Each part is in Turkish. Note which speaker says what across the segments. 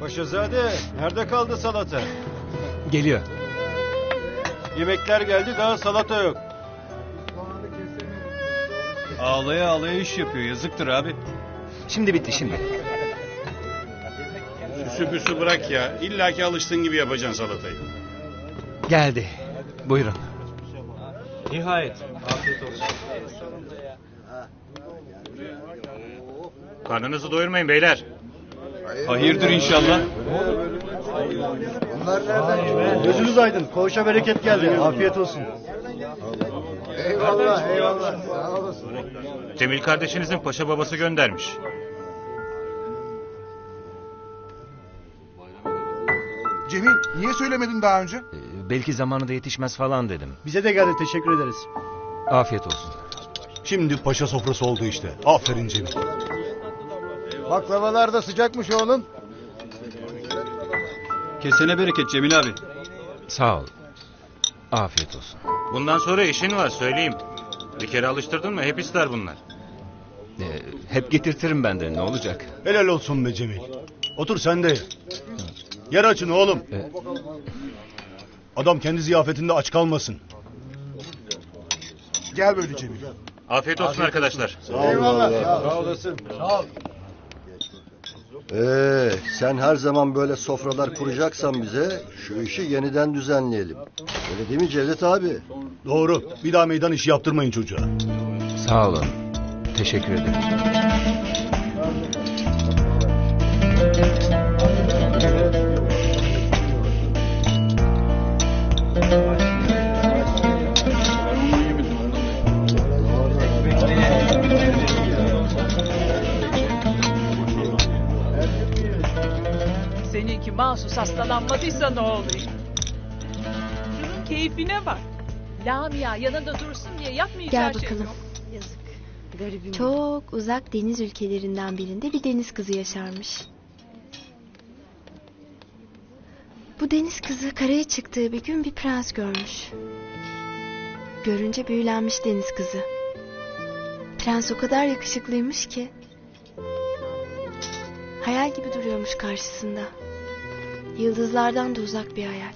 Speaker 1: Paşazade nerede kaldı salata?
Speaker 2: Geliyor.
Speaker 1: Yemekler geldi daha salata yok.
Speaker 3: Ağlaya ağlaya iş yapıyor. Yazıktır abi.
Speaker 2: Şimdi bitti şimdi.
Speaker 4: Süsü püsü bırak ya. İlla ki alıştığın gibi yapacaksın salatayı.
Speaker 2: Geldi. Buyurun.
Speaker 3: Nihayet. Afiyet olsun.
Speaker 4: Karnınızı doyurmayın beyler.
Speaker 3: Hayırdır inşallah.
Speaker 1: Gözünüz aydın. Koğuşa bereket geldi. Afiyet olsun.
Speaker 5: Eyvallah eyvallah. Sağ olasın.
Speaker 4: Cemil kardeşinizin paşa babası göndermiş.
Speaker 5: Cemil niye söylemedin daha önce?
Speaker 2: Ee, belki zamanında yetişmez falan dedim.
Speaker 1: Bize de geldi teşekkür ederiz.
Speaker 2: Afiyet olsun.
Speaker 6: Şimdi paşa sofrası oldu işte. Aferin Cemil.
Speaker 5: Baklavalar da sıcakmış oğlum.
Speaker 3: Kesene bereket Cemil abi.
Speaker 2: Sağ ol. Afiyet olsun.
Speaker 4: Bundan sonra işin var söyleyeyim. Bir kere alıştırdın mı hep ister bunlar.
Speaker 2: Ee, hep getirtirim ben de ne olacak?
Speaker 6: Helal olsun be Cemil. Otur sen de. ye. Yer açın oğlum.
Speaker 2: Ee,
Speaker 6: Adam kendi ziyafetinde aç kalmasın.
Speaker 5: Gel böyle Cemil.
Speaker 4: Afiyet olsun arkadaşlar.
Speaker 5: Eyvallah.
Speaker 1: Sağ olasın.
Speaker 7: Ee, sen her zaman böyle sofralar kuracaksan bize şu işi yeniden düzenleyelim. Öyle değil mi Cevdet abi?
Speaker 6: Doğru. Bir daha meydan işi yaptırmayın çocuğa.
Speaker 2: sağ olun. Teşekkür ederim.
Speaker 8: Ne olayım? Şunun keyfine bak. Lamia yanında dursun diye yapmayacağı
Speaker 9: Gel
Speaker 8: şey
Speaker 9: bakalım.
Speaker 8: yok. Garibim.
Speaker 9: Çok uzak deniz ülkelerinden birinde bir deniz kızı yaşarmış. Bu deniz kızı karaya çıktığı bir gün bir prens görmüş. Görünce büyülenmiş deniz kızı. Prens o kadar yakışıklıymış ki. Hayal gibi duruyormuş karşısında. Yıldızlardan da uzak bir hayal.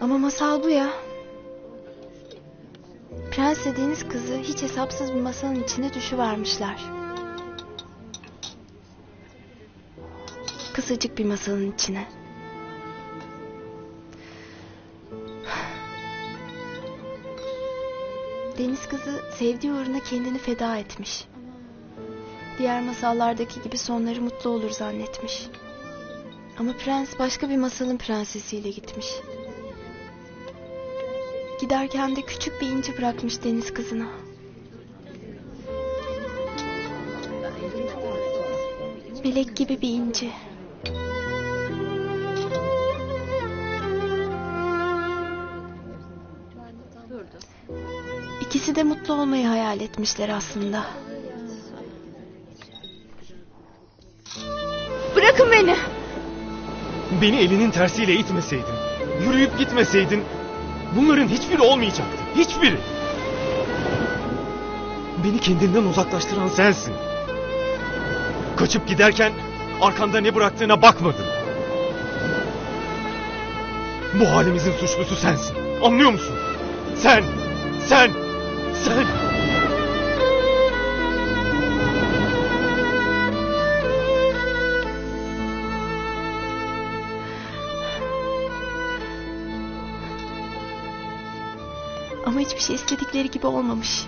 Speaker 9: Ama masal bu ya. Prensle deniz kızı hiç hesapsız bir masanın içine düşüvermişler. Kısacık bir masanın içine. Deniz kızı sevdiği uğruna kendini feda etmiş. Diğer masallardaki gibi sonları mutlu olur zannetmiş. Ama prens başka bir masalın prensesiyle gitmiş. Giderken de küçük bir inci bırakmış deniz kızına. Melek gibi bir inci. İkisi de mutlu olmayı hayal etmişler aslında. Bırakın beni.
Speaker 10: Beni elinin tersiyle itmeseydin, yürüyüp gitmeseydin bunların hiçbiri olmayacaktı. Hiçbiri. Beni kendinden uzaklaştıran sensin. Kaçıp giderken arkanda ne bıraktığına bakmadın. Bu halimizin suçlusu sensin. Anlıyor musun? Sen, sen, sen.
Speaker 9: hiçbir şey istedikleri gibi olmamış.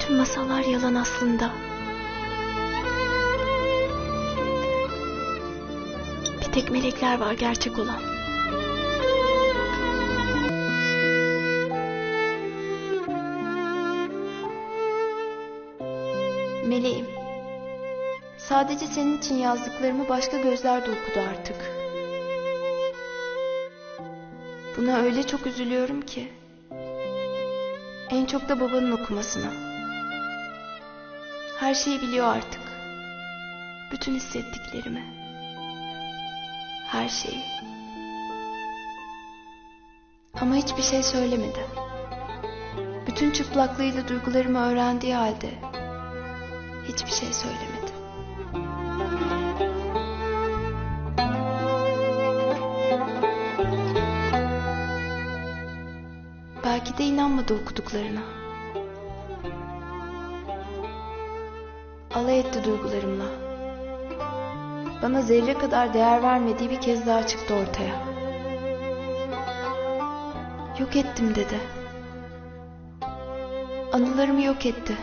Speaker 9: Tüm masallar yalan aslında. Bir tek melekler var gerçek olan. Meleğim. Sadece senin için yazdıklarımı başka gözler de okudu artık. Buna öyle çok üzülüyorum ki. En çok da babanın okumasına. Her şeyi biliyor artık. Bütün hissettiklerimi. Her şeyi. Ama hiçbir şey söylemedi. Bütün çıplaklığıyla duygularımı öğrendiği halde hiçbir şey söylemedi. Belki de inanmadı okuduklarına. Alay etti duygularımla. Bana zerre kadar değer vermediği bir kez daha çıktı ortaya. Yok ettim dedi. Anılarımı yok etti.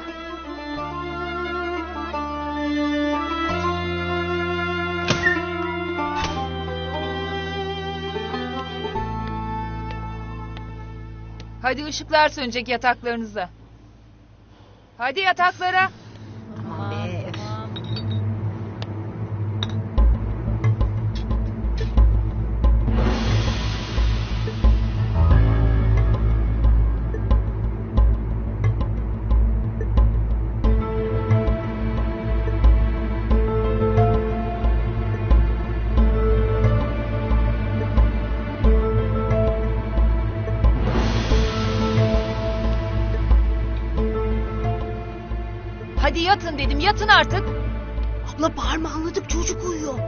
Speaker 11: Hadi ışıklar sönecek yataklarınıza. Hadi yataklara. Hadi yatın dedim yatın artık.
Speaker 12: Abla bağırma anladık çocuk uyuyor.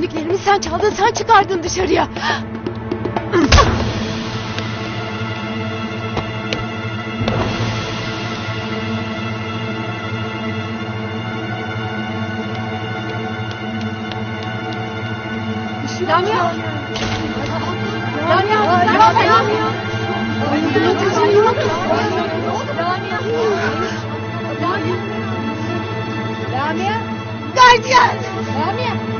Speaker 9: Önlüklerimi sen çaldın, sen çıkardın dışarıya. Lamia! Lamia! Lamia! Lamia! Lamia! Gardiyan! Lamia!